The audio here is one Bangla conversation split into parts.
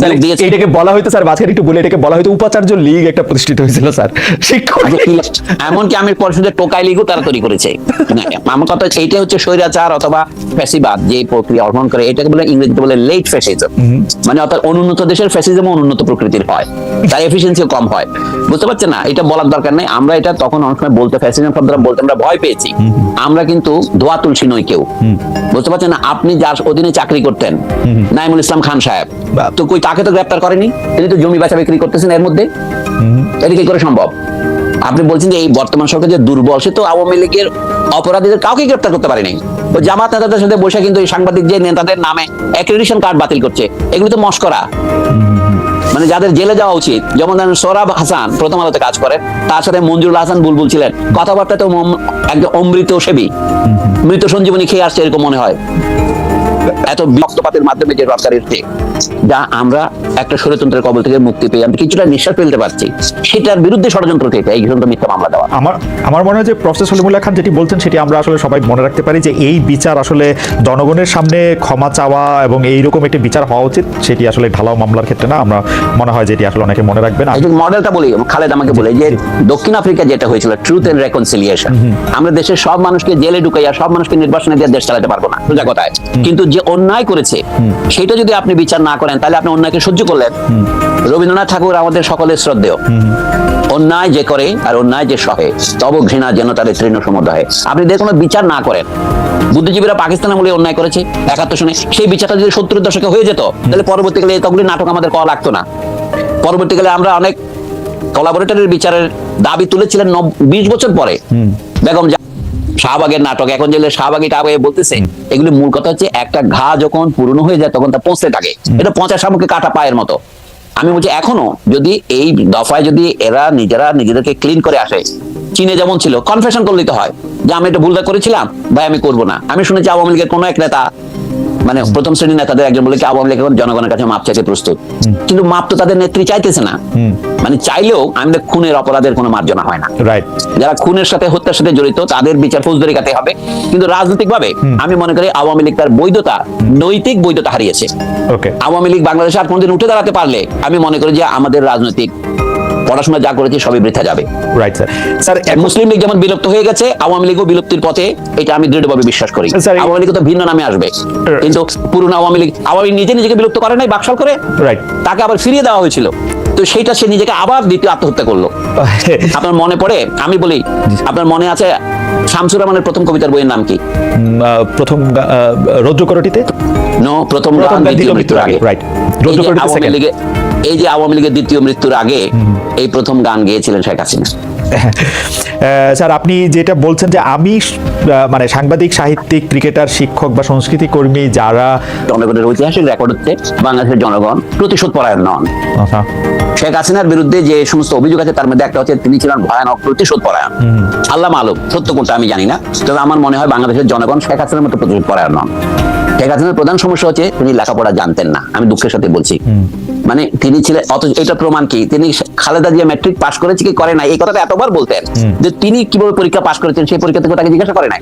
নিয়োগ এটাকে বলা হয়তো স্যার একটু বলে এটাকে বলা হয়তো উপাচার্য লীগ একটা প্রতিষ্ঠিত হয়েছিল স্যার। শিক্ষক এমনকি পরিষদের টোকাই লিগও তারা তৈরি করেছে। আমার কথা এইটা হচ্ছে স্বৈরাচার অথবা ফ্যাসিবাদ যে প্রক্রিয়া অর্জন করে এটাকে বলে ইংরেজিতে বলে লেট ফ্যাসিজম মানে অর্থাৎ অনুন্নত দেশের ফ্যাসিজম অনুন্নত প্রকৃতির হয়। তার এফিসিয়েন্সিও কম হয়। বুঝতে পারছেন না? এটা বলার দরকার নেই। আমরা এটা তখন অনেক সময় বলতে ফ্যাসিজম শব্দটা বলতে আমরা ভয় পেয়েছি। আমরা কিন্তু ধোয়া তুলসী নই কেউ। বুঝতে পারছেন না? আপনি যার অধীনে চাকরি করতেন নাইমুল ইসলাম খান সাহেব তো কই তাকে তো গ্রেপ্তার করেনি তিনি তো জমি বেচা বিক্রি করতেছেন এর মধ্যে। এটা কি করে সম্ভব? আপনি বলছেন যে এই বর্তমান সরকার যে দুর্বল সে তো আওয়ামী লীগের অপরাধীদের কাউকে গ্রেপ্তার করতে পারেনি। ও জামাত নেতাদের সাথে বসে কিন্তু এই সাংবাদিক যে নেতাদের নামে অ্যাক্রেডিশন কার্ড বাতিল করছে এগুলো তো মস্করা। মানে যাদের জেলে যাওয়া উচিত যেমন ধরেন সোরাব হাসান প্রথম আলোতে কাজ করে তার সাথে মঞ্জুরুল হাসান বুলবুল ছিলেন। কথাবার্তা তো একদম অমৃত সেবী। মৃত সঞ্জীবনী খেয়ে আসছে এরকম মনে হয়। এত রক্তপাতের মাধ্যমে যে সরকার এসছে যা আমরা একটা স্বৈরতন্ত্রের কবল থেকে মুক্তি পেয়ে আমরা কিছুটা নিঃশ্বাস ফেলতে পারছি সেটার বিরুদ্ধে ষড়যন্ত্র থেকে এই ঘটনা মিথ্যা মামলা দেওয়া। আমার আমার মনে হয় যে প্রফেসর সলিমুল্লাহ খান যেটি বলছেন সেটি আমরা আসলে সবাই মনে রাখতে পারি যে এই বিচার আসলে জনগণের সামনে ক্ষমা চাওয়া এবং এইরকম একটি বিচার হওয়া উচিত সেটি আসলে ঢালাও মামলার ক্ষেত্রে না আমরা মনে হয় যেটি আসলে অনেকে মনে রাখবেন। এই যে মডেলটা বলি খালেদ আমাকে বলে যে দক্ষিণ আফ্রিকা যেটা হয়েছিল ট্রুথ এন্ড রেকনসিলিয়েশন আমরা দেশের সব মানুষকে জেলে ঢুকাইয়া সব মানুষকে নির্বাচনে দিয়ে দেশ চালাতে পারব না সোজা কথায়। কিন্তু যে অন্যায় করেছে সেটা যদি আপনি বিচার না করেন তাহলে আপনি অন্যায়কে সহ্য করলেন। রবীন্দ্রনাথ ঠাকুর আমাদের সকলের শ্রদ্ধেয়। অন্যায় যে করে আর অন্যায় যে সহে তব ঘৃণা যেন তাদের তৃণ সমুদয়। আপনি যে কোনো বিচার না করেন বুদ্ধিজীবীরা পাকিস্তান আমলে অন্যায় করেছে একাত্তর সনে সেই বিচারটা যদি সত্তরের দশকে হয়ে যেত তাহলে পরবর্তীকালে এতগুলি নাটক আমাদের করা লাগতো না। পরবর্তীকালে আমরা অনেক কোলাবোরেটরের বিচারের দাবি তুলেছিলেন বিশ বছর পরে। বেগম শাহবাগের নাটক। এখন যেগুলো শাহবাগি টাবাগে বলতেছে এগুলি মূল কথা হচ্ছে একটা ঘা যখন পুরনো হয়ে যায় তখন তা পৌঁছতে থাকে। এটা পচা সামুকে কাটা পায়ের মতো। আমি বলছি এখনও যদি এই দফায় যদি এরা নিজেরা নিজেদেরকে ক্লিন করে আসে চীনে যেমন ছিল কনফেশন করে নিতে হয় যে আমি এটা ভুলটা করেছিলাম ভাই আমি করব না। আমি শুনেছি আওয়ামী লীগের কোনো এক নেতা মানে প্রথম শ্রেণির নেতাদের একজন বলে কি আওয়ামী লীগ এখন জনগণের কাছে মাপ চাইতে প্রস্তুত? কিন্তু মাপ তো তাদের নেত্রী চাইতেছে না। মানে চাইলেও আমাদের খুনের অপরাধের কোনো মার্জনা হয় না। যারা খুনের সাথে হত্যার সাথে জড়িত তাদের বিচার ফৌজদারি কাতে হবে। কিন্তু রাজনৈতিক ভাবে আমি মনে করি আওয়ামী লীগ তার বৈধতা নৈতিক বৈধতা হারিয়েছে। আওয়ামী লীগ বাংলাদেশে আর কোনদিন উঠে দাঁড়াতে পারলে আমি মনে করি যে আমাদের রাজনৈতিক পড়াশোনা যা করেছে সবই বৃথা যাবে। Right sir sir Muslim League যেমন বিলুপ্ত হয়ে গেছে আওয়ামী লীগও বিলুপ্তির পথে এটা আমি দৃঢ়ভাবে বিশ্বাস করি। আওয়ামী লীগ তো ভিন্ন নামে আসবে। কিন্তু পুরনো আওয়ামী লীগ আওয়ামী নিজে নিজেকে বিলুপ্ত করে নাই বাকশাল করে। রাইট তাকে আবার ফিরিয়ে দেওয়া হয়েছিল। তো সেইটা সে নিজেকে আবার দ্বিতীয় আত্মহত্যা করল। আপনার মনে পড়ে? আমি বলি আপনার মনে আছে শামসুর রহমানের প্রথম কবিতার বইয়ের নাম কি? প্রথম রৌদ্রকরটিতে নো প্রথম গান দ্বিতীয় মৃত্যুর আগে। right. রৌদ্রকরটিতে. লীগের এই যে আওয়ামী লীগের দ্বিতীয় মৃত্যুর আগে এই প্রথম গান গেয়েছিলেন শেখ হাসিনা। স্যার আপনি যেটা বলছেন যে আমি মানে সাংবাদিক সাহিত্যিক ক্রিকেটার শিক্ষক বা সংস্কৃতি কর্মী যারা জনগণের ঐতিহাসিক রেকর্ড হচ্ছে বাংলাদেশের জনগণ প্রতিশোধ পরায়ণ নন। শেখ হাসিনার বিরুদ্ধে যে সমস্ত অভিযোগ আছে তার মধ্যে একটা হচ্ছে তিনি ছিলেন ভয়ানক প্রতিশোধ পরায়ণ। আল্লাহ মালুম সত্য কোনটা আমি জানি না। তবে আমার মনে হয় বাংলাদেশের জনগণ শেখ হাসিনার মতো প্রতিশোধ পরায়ণ নন। শেখ প্রধান সমস্যা হচ্ছে তিনি লেখাপড়া জানতেন না। আমি দুঃখের সাথে বলছি। মানে তিনি ছিলেন অত এটা প্রমাণ কি? তিনি খালেদা জিয়া ম্যাট্রিক পাস করেছে কি করে নাই? এই কথাটা এতবার বলতেন যে তিনি কীভাবে পরীক্ষা পাস করেছেন সেই পরীক্ষা থেকে তাকে জিজ্ঞাসা করে নাই।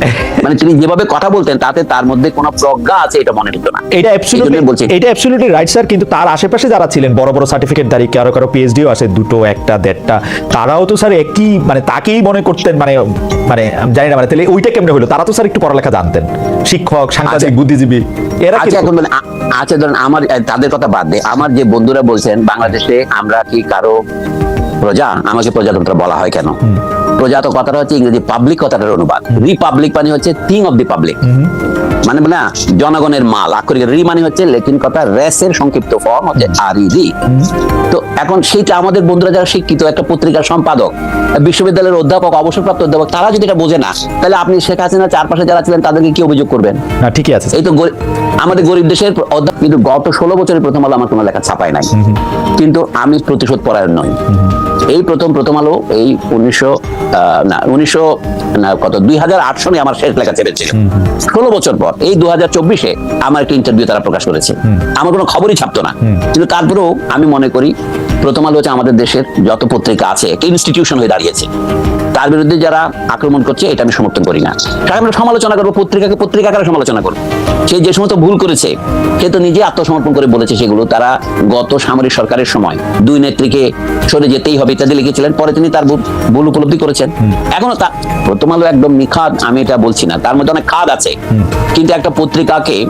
মানে তিনি যেভাবে কথা বলতেন তাতে তার মধ্যে কোনো প্রজ্ঞা আছে এটা মনে হতো না। এটা অ্যাবসলিউটলি বলছি। এটা অ্যাবসলিউটলি রাইট স্যার কিন্তু তার আশেপাশে যারা ছিলেন বড় বড় সার্টিফিকেট দাঁড়ি কারও কারও পিএইচডিও আছে দুটো একটা দেড়টা তারাও তো স্যার একই মানে তাকেই মনে করতেন মানে মানে জানি না মানে তাহলে ওইটা কেমনে হলো? তারা তো স্যার একটু পড়ালেখা জানতেন। শিক্ষক সাংবাদিক আচ্ছা। বুদ্ধিজীবী। এরা আচ্ছা এখন মানে আচ্ছা ধরেন আমার তাদের কথা বাদ দে। আমার যে বন্ধুরা বলছেন বাংলাদেশে আমরা কি কারও প্রজা? আমাকে প্রজাতন্ত্র বলা হয় কেন? প্রজা তো কথাটা হচ্ছে ইংরেজি পাবলিক কথাটার অনুবাদ। রিপাবলিক মানে হচ্ছে থিং অফ দি পাবলিক মানে না জনগণের মাল। আক্ষরিক রি মানে হচ্ছে লেকিন কথা রেসের সংক্ষিপ্ত ফর্ম হচ্ছে আর রি। তো এখন সেইটা আমাদের বন্ধুরা যারা শিক্ষিত একটা পত্রিকার সম্পাদক বিশ্ববিদ্যালয়ের অধ্যাপক অবসরপ্রাপ্ত অধ্যাপক তারা যদি এটা বোঝে না তাহলে আপনি শেখ হাসিনার চারপাশে যারা ছিলেন তাদেরকে কি অভিযোগ করবেন? না ঠিকই আছে। এই তো আমাদের গরিব দেশের অধ্যাপক কিন্তু গত ষোলো বছরের প্রথম আলো আমার কোনো লেখা ছাপায় নাই। কিন্তু আমি প্রতিশোধ পরায়ণ নই। এই প্রথম প্রথম আলো এই উনিশশো আহ, না উনিশশো না কত? দুই হাজার আট সনে আমার শেষ লেখা ছেড়েছিল। ষোলো বছর পর এই দু হাজার চব্বিশে আমার একটা ইন্টারভিউ তারা প্রকাশ করেছে। আমার কোনো খবরই ছাপতো না। কিন্তু তারপরেও আমি মনে করি প্রথম আলো হচ্ছে আমাদের দেশের যত পত্রিকা আছে একটা ইনস্টিটিউশন হয়ে দাঁড়িয়েছে। তার বিরুদ্ধে যারা আক্রমণ করছে এটা আমি সমর্থন করি না। কারণ আমরা সমালোচনা করব পত্রিকাকে পত্রিকা আকারে সমালোচনা করব? সে যে সমস্ত ভুল করেছে সে তো নিজে আত্মসমর্পণ করে বলেছে সেগুলো। তারা গত সামরিক সরকারের সময় দুই নেত্রীকে সরে যেতেই হবে ইত্যাদি লিখেছিলেন পরে তিনি তার ভুল- উপলব্ধি করেছেন। এখনও তা প্রথম আলো একদম নিখাদ আমি এটা বলছি না। তার মধ্যে অনেক খাদ আছে। কিন্তু একটা পত্রিকাকে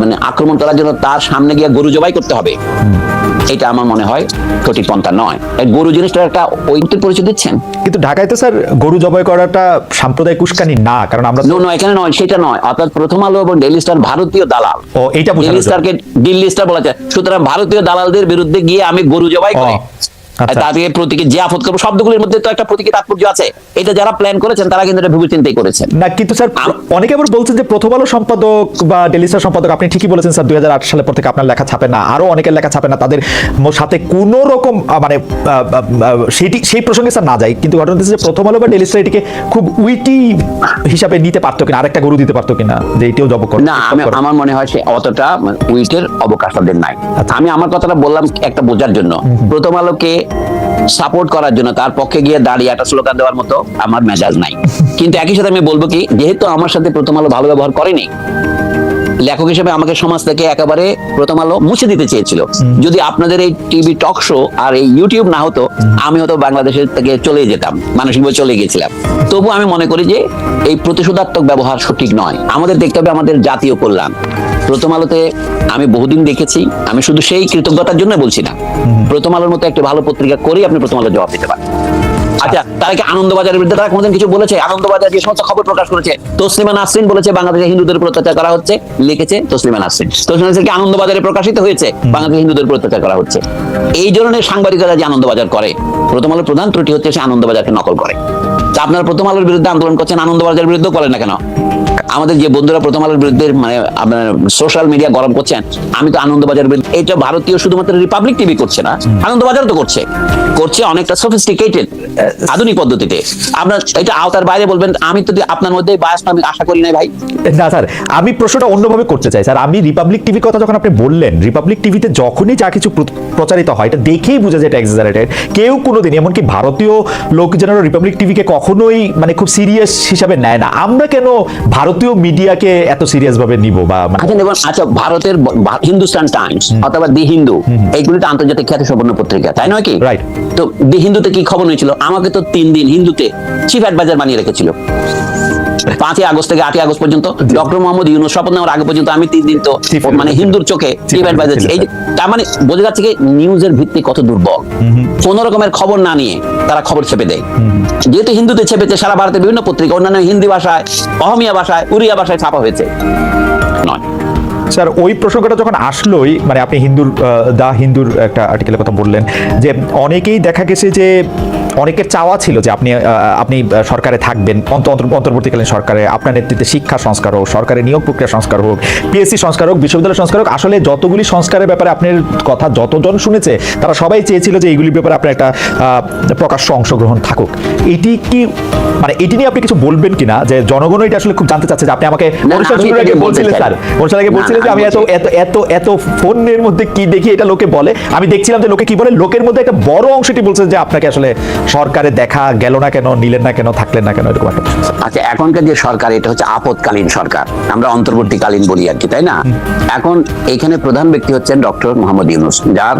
মানে আক্রমণ করার জন্য তার সামনে গিয়ে গরু জবাই করতে হবে। এটা আমার মনে হয় সঠিক পন্থা নয়। গরু জিনিসটা একটা ঐতিহ্যের পরিচয় দিচ্ছেন? কিন্তু ঢাকায় তো স্যার গরু জবাই করাটা সাম্প্রদায়িক উস্কানি না কারণ আমরা নো নো এখানে নয় সেটা নয়। অর্থাৎ প্রথম আলো এবং ডেইলি স্টার ভারতীয় দালাল। ও বোঝানোর ডেইলি। স্টারকে দিল্লি স্টার বলা যায়। সুতরাং ভারতীয় দালালদের বিরুদ্ধে গিয়ে আমি গরু জবাই করি। আচ্ছা। প্রতীকে যে আপদ করব শব্দগুলির মধ্যে তো একটা প্রতীকী তাৎপর্য আছে। এটা যারা প্ল্যান করেছেন তারা কিন্তু এটা ভেবে চিন্তাই করেছেন। না কিন্তু স্যার অনেকে আবার বলছেন যে প্রথম আলো সম্পাদক বা ডেলি স্টার সম্পাদক আপনি ঠিকই বলেছেন স্যার দুই সালের পর থেকে আপনার লেখা ছাপে না। আরও অনেকের লেখা ছাপে না। তাদের সাথে কোনো রকম মানে সেটি সেই প্রসঙ্গে স্যার না যাই। কিন্তু ঘটনা হচ্ছে যে প্রথম আলো বা ডেলি স্টার এটিকে খুব উইটি হিসাবে নিতে পারতো কিনা আরেকটা গরু দিতে পারতো কিনা যে এটিও জব করে না আমার মনে হয় সে অতটা উইটের অবকাশ তাদের নাই। আমি আমার কথাটা বললাম একটা বোঝার জন্য। প্রথম আলোকে সাপোর্ট করার জন্য, তার পক্ষে গিয়ে দাঁড়িয়ে একটা স্লোগান দেওয়ার মতো আমার মেজাজ নাই। কিন্তু একই সাথে আমি বলব কি, যেহেতু আমার সাথে প্রথম আলো ভালো ব্যবহার করেনি লেখক হিসেবে আমাকে সমাজ থেকে একেবারে প্রথম আলো মুছে দিতে চেয়েছিল। যদি আপনাদের এই টিভি টক শো আর এই ইউটিউব না হতো আমি হয়তো বাংলাদেশের থেকে চলে যেতাম মানসিকভাবে চলে গেছিলাম তবু আমি মনে করি যে এই প্রতিশোধাত্মক ব্যবহার সঠিক নয়। আমাদের দেখতে হবে আমাদের জাতীয় কল্যাণ। প্রথম আলোতে আমি বহুদিন দেখেছি আমি শুধু সেই কৃতজ্ঞতার জন্য বলছি না। প্রথম আলোর মতো একটি ভালো পত্রিকা করেই আপনি প্রথম আলো জবাব দিতে পারেন। আচ্ছা তারা কি আনন্দবাজারের বিরুদ্ধে তারা কোনোদিন কিছু বলেছে? আনন্দবাজার যে সমস্ত খবর প্রকাশ করেছে তসলিমা নাসরিন বলেছে বাংলাদেশে হিন্দুদের উপর অত্যাচার করা হচ্ছে লিখেছে তসলিমা নাসরিন। তসলিমা নাসরিন কি আনন্দবাজারে প্রকাশিত হয়েছে বাংলাদেশে হিন্দুদের উপর অত্যাচার করা হচ্ছে। এই ধরনের সাংবাদিকরা যে আনন্দবাজার করে প্রথম আলোর প্রধান ত্রুটি হচ্ছে সে আনন্দবাজারকে নকল করে। আপনার আপনারা প্রথম আলোর বিরুদ্ধে আন্দোলন করছেন আনন্দবাজারের বিরুদ্ধে করেন না কেন? আমাদের যে বন্ধুরা প্রথম আলোর বিরুদ্ধে মানে আপনার সোশ্যাল মিডিয়া গরম করছেন আমি তো আনন্দবাজারের বিরুদ্ধে এটা ভারতীয় শুধুমাত্র রিপাবলিক টিভি করছে না আনন্দবাজার তো করছে। করছে অনেকটা সফিস্টিকেটেড আধুনিক পদ্ধতিতে। আপনার এটা আওতার বাইরে বলবেন আমি তো আপনার মধ্যে বায়াস আমি আশা করি নাই ভাই। না স্যার আমি প্রশ্নটা অন্যভাবে করতে চাই স্যার। আমি রিপাবলিক টিভির কথা যখন আপনি বললেন রিপাবলিক টিভিতে যখনই যা কিছু প্র- প্রচারিত হয় এটা দেখেই বোঝা যায় এটা এক্সাজারেটেড কেউ কোনোদিন এমনকি ভারতীয় লোকজনেরা রিপাবলিক টিভিকে কখনোই মানে খুব সিরিয়াস হিসাবে নেয় না। আমরা কেন ভারতীয় মিডিয়াকে এত সিরিয়াস ভাবে নিব বা আচ্ছা দেখুন আচ্ছা ভারতের হিন্দুস্তান টাইমস অথবা দি হিন্দু এইগুলি তো আন্তর্জাতিক খ্যাতি সম্পন্ন পত্রিকা তাই নয় কি? Right. তো দি হিন্দুতে কি খবর হয়েছিল? আমাকে তো তিন দিন হিন্দুতে চিফ অ্যাডভাইজার বানিয়ে রেখেছিল। পাঁচই আগস্ট থেকে আটই আগস্ট পর্যন্ত ডক্টর মোহাম্মদ ইউনুস শপথ নেওয়ার আগে পর্যন্ত আমি তিন দিন তো মানে হিন্দুর চোখে চিফ অ্যাডভাইজার এই তার মানে বোঝা যাচ্ছে কি নিউজের ভিত্তি কত দুর্বল। কোন রকমের খবর না নিয়ে তারা খবর ছেপে দেয়। যেহেতু হিন্দুতে ছেপেছে সারা ভারতের বিভিন্ন পত্রিকা অন্যান্য হিন্দি ভাষায় অহমিয়া ভাষায় উড়িয়া ভাষায় ছাপা হয়েছে। নয়। স্যার ওই প্রসঙ্গটা যখন আসলোই মানে আপনি হিন্দুর দা হিন্দুর একটা আর্টিকেলের কথা বললেন যে অনেকেই দেখা গেছে যে অনেকের চাওয়া ছিল যে আপনি আপনি সরকারে থাকবেন অন্তর- অন্তর্বর্তীকালীন সরকারে আপনার নেতৃত্বে শিক্ষা সংস্কার হোক সরকারের নিয়োগ প্রক্রিয়া সংস্কার হোক পিএসসি সংস্কার হোক বিশ্ববিদ্যালয় সংস্কার হোক আসলে যতগুলি সংস্কারের ব্যাপারে আপনার কথা যতজন শুনেছে তারা সবাই চেয়েছিল যে এইগুলির ব্যাপারে আপনার একটা প্রকাশ্য অংশগ্রহণ থাকুক। এটি কি মানে এটি নিয়ে আপনি কিছু বলবেন কিনা যে জনগণ এটা আসলে খুব জানতে চাচ্ছে যে আপনি আমাকে না, অনুষ্ঠান শুরুর আগে বলছিলেন স্যার অনুষ্ঠান আগে বলছিলেন যে আমি আমি এত এত এত এত ফোনের মধ্যে কি দেখি এটা লোকে বলে। আমি দেখছিলাম যে লোকে কি বলে লোকের মধ্যে একটা বড় অংশটি বলছে যে আপনাকে আসলে সরকারে দেখা গেল না কেন নিলেন না কেন থাকলেন না কেন এরকম একটা আচ্ছা এখনকার যে সরকার এটা হচ্ছে আপদকালীন সরকার। আমরা অন্তর্বর্তীকালীন বলি আর কি তাই না? এখন এখানে প্রধান ব্যক্তি হচ্ছেন ডক্টর মোহাম্মদ ইউনুস যার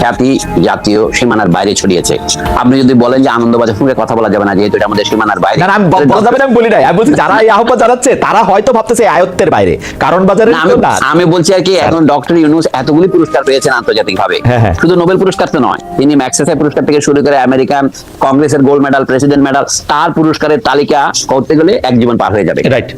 খ্যাতি জাতীয় সীমানার বাইরে ছড়িয়েছে। আপনি যদি বলেন যে আনন্দবাজার সঙ্গে কথা বলা যাবে না যেহেতু এটা আমাদের সীমানার বাইরে। আমি বলা যাবে না আমি বলি নাই। আমি বলছি যারা এই আহ্বান জানাচ্ছে তারা হয়তো ভাবতেছে আয়ত্তের বাইরে। কারণ বাজারে আমি বলছি আর কি এখন ডক্টর ইউনুস এতগুলি পুরস্কার পেয়েছেন আন্তর্জাতিক ভাবে হ্যাঁ, হ্যাঁ। শুধু নোবেল পুরস্কার তো নয় তিনি ম্যাক্সেসে পুরস্কার থেকে শুরু করে আমেরিকান কংগ্রেসের gold medal president medal star পুরস্কারের তালিকা করতে গেলে এক জীবন পার হয়ে যাবে। রাইট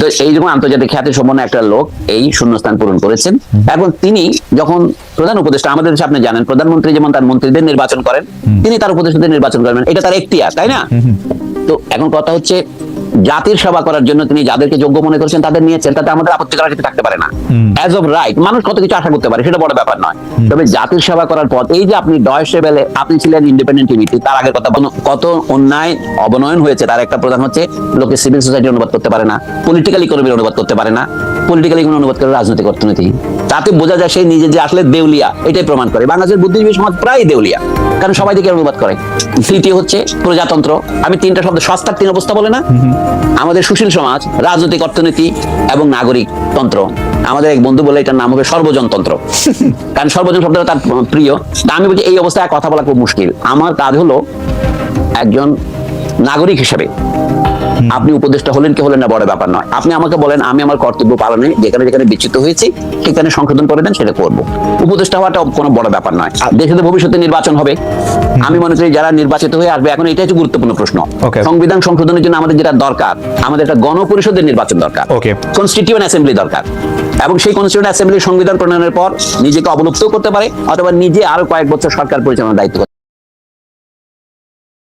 তো এই এইরকম আন্তর্জাতিক খ্যাতি সম্পন্ন একটা লোক এই শূন্যস্থান পূরণ করেছেন। এখন তিনি যখন প্রধান উপদেষ্টা আমাদের দেশে আপনি জানেন প্রধানমন্ত্রী যেমন তার মন্ত্রীদের নির্বাচন করেন তিনি তার উপদেষ্টাদের নির্বাচন করবেন এটা তার এখতিয়ার তাই না? তো এখন কথা হচ্ছে জাতির সেবা করার জন্য তিনি যাদেরকে যোগ্য মনে করছেন তাদের নিয়েছেন তাতে আমাদের আপত্তি করার কিছু থাকতে পারে না। অ্যাজ অফ রাইট মানুষ কত কিছু আশা করতে পারে সেটা বড় ব্যাপার নয়। তবে জাতির সেবা করার পর এই যে আপনি ডয়সে বেলে আপনি ছিলেন ইন্ডিপেন্ডেন্ট টিভিতে তার আগের কথা বলুন, কত অন্যায় অবনয়ন হয়েছে তার একটা প্রধান হচ্ছে লোকে সিভিল সোসাইটি অনুবাদ করতে পারে না পলিটিক্যাল ইকোনমির অনুবাদ করতে পারে না পলিটিক্যালি কোনো অনুবাদ করে রাজনৈতিক অর্থনীতি। তাতে বোঝা যায় সে নিজে যে আসলে দেউলিয়া এটাই প্রমাণ করে। বাংলাদেশের বুদ্ধিজীবী সমাজ প্রায় দেউলিয়া কারণ সবাই দিকে অনুবাদ করে। তৃতীয় হচ্ছে প্রজাতন্ত্র। আমি তিনটা শব্দ সস্তার তিন অবস্থা বলে না। আমাদের সুশীল সমাজ রাজনৈতিক অর্থনীতি এবং নাগরিক তন্ত্র। আমাদের এক বন্ধু বলে এটার নাম হবে সর্বজনতন্ত্র। কারণ সর্বজন শব্দটা তার প্রিয়। তা আমি বলছি এই অবস্থায় কথা বলা খুব মুশকিল। আমার কাজ হলো একজন নাগরিক হিসেবে আপনি উপদেষ্টা হলেন কি হলেন না বড় ব্যাপার নয়। আপনি আমাকে বলেন আমি আমার কর্তব্য পালনে যেখানে যেখানে বিচ্যুত হয়েছি সেখানে সংশোধন করে দেন সেটা করব। উপদেষ্টা হওয়াটা কোনো বড় ব্যাপার নয়। দেশে তো ভবিষ্যতে নির্বাচন হবে। আমি মনে করি যারা নির্বাচিত হয়ে আসবে এখন এটাই হচ্ছে গুরুত্বপূর্ণ প্রশ্ন. সংবিধান সংশোধনের জন্য আমাদের যেটা দরকার আমাদের একটা গণপরিষদের নির্বাচন দরকার. কনস্টিটিউয়েন্ট অ্যাসেম্বলি দরকার। এবং সেই কনস্টিটিউয়েন্ট অ্যাসেম্বলি সংবিধান প্রণয়নের পর নিজেকে অবলুপ্ত করতে পারে অথবা নিজে আরও কয়েক বছর সরকার পরিচালনার দায়িত্ব